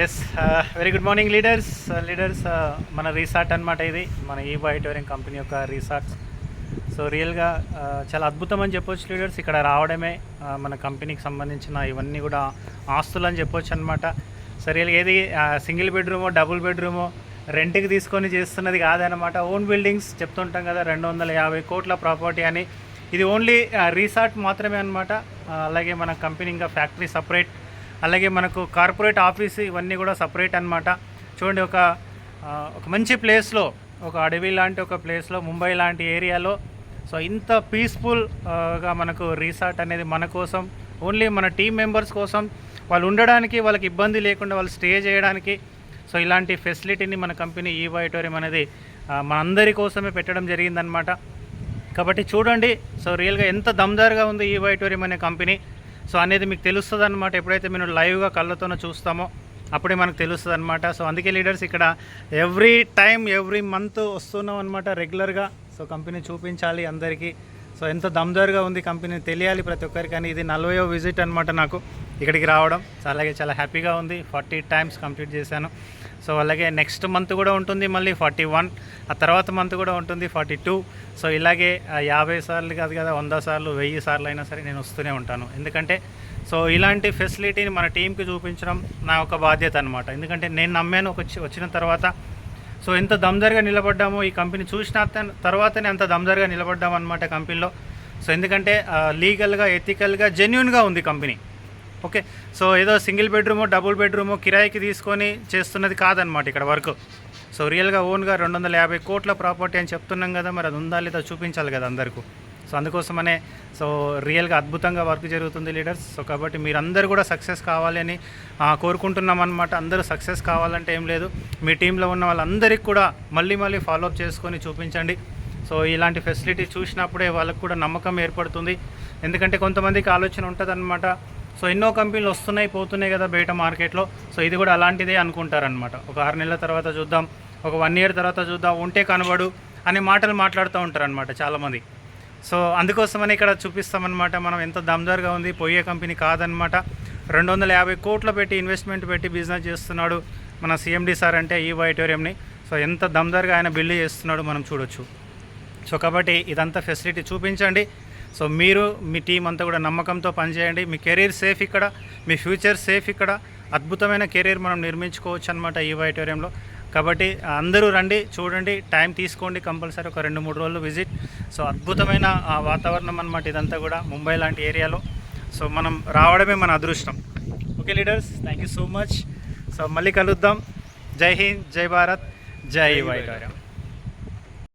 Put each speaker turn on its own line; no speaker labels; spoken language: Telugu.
Yes very good morning leaders leaders మన రీసార్ట్ అనమాట ఇది. మన ఈ బయటోరింగ్ కంపెనీ యొక్క రీసార్ట్ సో రియల్గా చాలా అద్భుతం అని చెప్పొచ్చు లీడర్స్ ఇక్కడ రావడమే uh, మన కంపెనీకి సంబంధించిన ఇవన్నీ కూడా ఆస్తులు అని చెప్పొచ్చు అనమాట సో రియల్గా ఏది సింగిల్ బెడ్రూమో డబుల్ బెడ్రూమో రెంట్కి తీసుకొని చేస్తున్నది కాదనమాట ఓన్ బిల్డింగ్స్ చెప్తుంటాం కదా రెండు వందల యాభై కోట్ల ప్రాపర్టీ అని. ఇది ఓన్లీ రీసార్ట్ uh, మాత్రమే అనమాట uh, అలాగే మన కంపెనీ ఇంకా ఫ్యాక్టరీ సపరేట్ అలాగే మనకు కార్పొరేట్ ఆఫీస్ ఇవన్నీ కూడా సపరేట్ అనమాట చూడండి ఒక ఒక మంచి ప్లేస్లో ఒక అడవి లాంటి ఒక ప్లేస్లో ముంబై లాంటి ఏరియాలో సో ఇంత పీస్ఫుల్గా మనకు రీసార్ట్ అనేది మన కోసం ఓన్లీ మన టీం మెంబర్స్ కోసం వాళ్ళు ఉండడానికి వాళ్ళకి ఇబ్బంది లేకుండా వాళ్ళు స్టే చేయడానికి సో ఇలాంటి ఫెసిలిటీని మన కంపెనీ ఈ వైటోరియం అనేది మన మనందరి కోసమే పెట్టడం జరిగిందనమాట కాబట్టి చూడండి సో రియల్గా ఎంత దమ్దారుగా ఉంది ఈ వైటోరియం అనే కంపెనీ. సో అనేది మీకు తెలుస్తుంది అనమాట ఎప్పుడైతే మేము లైవ్గా కళ్ళతోనే చూస్తామో అప్పుడే మనకు తెలుస్తుంది అనమాట సో అందుకే లీడర్స్ ఇక్కడ ఎవ్రీ టైం ఎవ్రీ మంత్ వస్తున్నాం అనమాట రెగ్యులర్గా. సో కంపెనీ చూపించాలి అందరికీ. సో ఎంత దమ్దారుగా ఉంది కంపెనీ తెలియాలి ప్రతి ఒక్కరికి కానీ ఇది నలభైవ విజిట్ అనమాట నాకు ఇక్కడికి రావడం. అలాగే చాలా హ్యాపీగా ఉంది. ఫార్టీ టైమ్స్ కంప్లీట్ చేశాను. సో అలాగే నెక్స్ట్ మంత్ కూడా ఉంటుంది మళ్ళీ ఫార్టీ వన్ ఆ తర్వాత మంత్ కూడా ఉంటుంది ఫార్టీ టూ. సో ఇలాగే యాభై సార్లు కాదు కదా వంద సార్లు వెయ్యి సార్లు అయినా సరే నేను వస్తూనే ఉంటాను. ఎందుకంటే సో ఇలాంటి ఫెసిలిటీని మన టీంకి చూపించడం నా ఒక బాధ్యత అనమాట ఎందుకంటే నేను నమ్మాను ఒక వచ్చిన తర్వాత. సో ఎంత దమ్దర్గా నిలబడ్డామో ఈ కంపెనీ చూసిన తర్వాతనే అంత దమ్దర్గా నిలబడ్డాం అనమాట కంపెనీలో. సో ఎందుకంటే లీగల్గా ఎథికల్గా జెన్యున్గా ఉంది కంపెనీ. ఓకే. సో ఏదో సింగిల్ బెడ్రూమ్ డబుల్ బెడ్రూమ్ కిరాయికి తీసుకొని చేస్తున్నది కాదనమాట ఇక్కడ వర్క్. సో రియల్గా ఓన్గా రెండు వందల యాభై కోట్ల ప్రాపర్టీ అని చెప్తున్నాం కదా మరి అది ఉందా లేదా చూపించాలి కదా అందరికీ. సో అందుకోసమనే సో రియల్గా అద్భుతంగా వర్క్ జరుగుతుంది లీడర్స్. సో కాబట్టి మీరందరూ కూడా సక్సెస్ కావాలని కోరుకుంటున్నాం అనమాట అందరూ సక్సెస్ కావాలంటే ఏం లేదు. మీ టీంలో ఉన్న వాళ్ళందరికీ కూడా మళ్ళీ మళ్ళీ ఫాలోఅప్ చేసుకొని చూపించండి. సో ఇలాంటి ఫెసిలిటీ చూసినప్పుడే వాళ్ళకు కూడా నమ్మకం ఏర్పడుతుంది. ఎందుకంటే కొంతమందికి ఆలోచన ఉంటుందన్నమాట. సో ఎన్నో కంపెనీలు వస్తున్నాయి పోతున్నాయి కదా బయట మార్కెట్లో. సో ఇది కూడా అలాంటిదే అనుకుంటారనమాట ఒక ఆరు నెలల తర్వాత చూద్దాం ఒక వన్ ఇయర్ తర్వాత చూద్దాం ఉంటే కనబడు అనే మాటలు మాట్లాడుతూ ఉంటారనమాట చాలామంది. సో అందుకోసమని ఇక్కడ చూపిస్తామన్నమాట మనం ఎంత దమ్దార్గా ఉంది పోయే కంపెనీ కాదనమాట రెండు వందల యాభై కోట్లు పెట్టి ఇన్వెస్ట్మెంట్ పెట్టి బిజినెస్ చేస్తున్నాడు మన సీఎండీ సార్ అంటే ఈ వైటోరియంని. సో ఎంత దమ్దార్గా ఆయన బిల్డ్ చేస్తున్నాడు మనం చూడొచ్చు. సో కాబట్టి ఇదంతా ఫెసిలిటీ చూపించండి. సో మీరు మీ టీం అంతా కూడా నమ్మకంతో పనిచేయండి. మీ కెరీర్ సేఫ్ ఇక్కడ మీ ఫ్యూచర్ సేఫ్ ఇక్కడ. అద్భుతమైన కెరీర్ మనం నిర్మించుకోవచ్చు అనమాట ఈ వైటోరియంలో కాబట్టి అందరూ రండి చూడండి టైం తీసుకోండి కంపల్సరీ ఒక రెండు మూడు రోజులు విజిట్ సో అద్భుతమైన ఆ, వాతావరణం అనమాట ఇదంతా కూడా ముంబై లాంటి ఏరియాలో. సో మనం రావడమే మన అదృష్టం. Okay leaders thank you so much so మళ్ళీ కలుద్దాం. జై హింద్ జై భారత్ జై వైటోరియం